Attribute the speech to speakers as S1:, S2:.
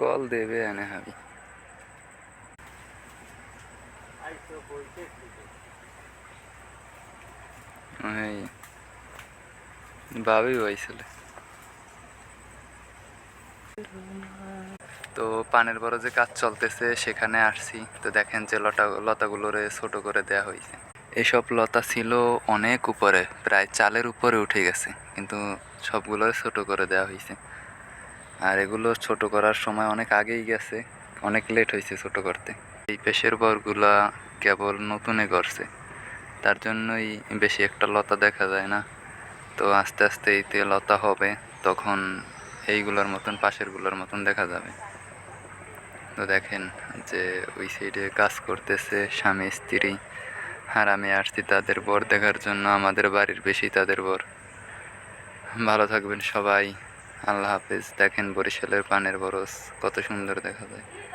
S1: Call দেবে এনে হাবি। ভাবি হয়েছিল তো পানের বড় যে কাজ চলতেছে সেখানে আসছি। তো দেখেন যে লতা, লতাগুলোরে ছোট করে দেয়া হয়েছে এসব লতা ছিল অনেক উপরে, প্রায় চালের উপরে উঠে গেছে। কিন্তু সবগুলো ছোট করে দেওয়া হয়েছে আর এগুলো ছোট করার সময় অনেক আগেই গেছে, অনেক লেট হয়েছে ছোট করতে। এই পেশের বরগুলা কেবল নতুনে করছে তার জন্যই বেশি একটা লতা দেখা যায় না। তো আস্তে আস্তে এতে লতা হবে, তখন এইগুলোর মতন, পাশেরগুলোর মতন দেখা যাবে। তো দেখেন যে ওই সাইডে কাজ করতেছে স্বামী, স্ত্রী, আর আমি আসছি তাদের বর দেখার জন্য, আমাদের বাড়ির বেশি তাদের বর। ভালো থাকবেন সবাই। আল্লাহ হাফিজ। দেখেন বরিশালের পানের বরস কত সুন্দর দেখা যায়।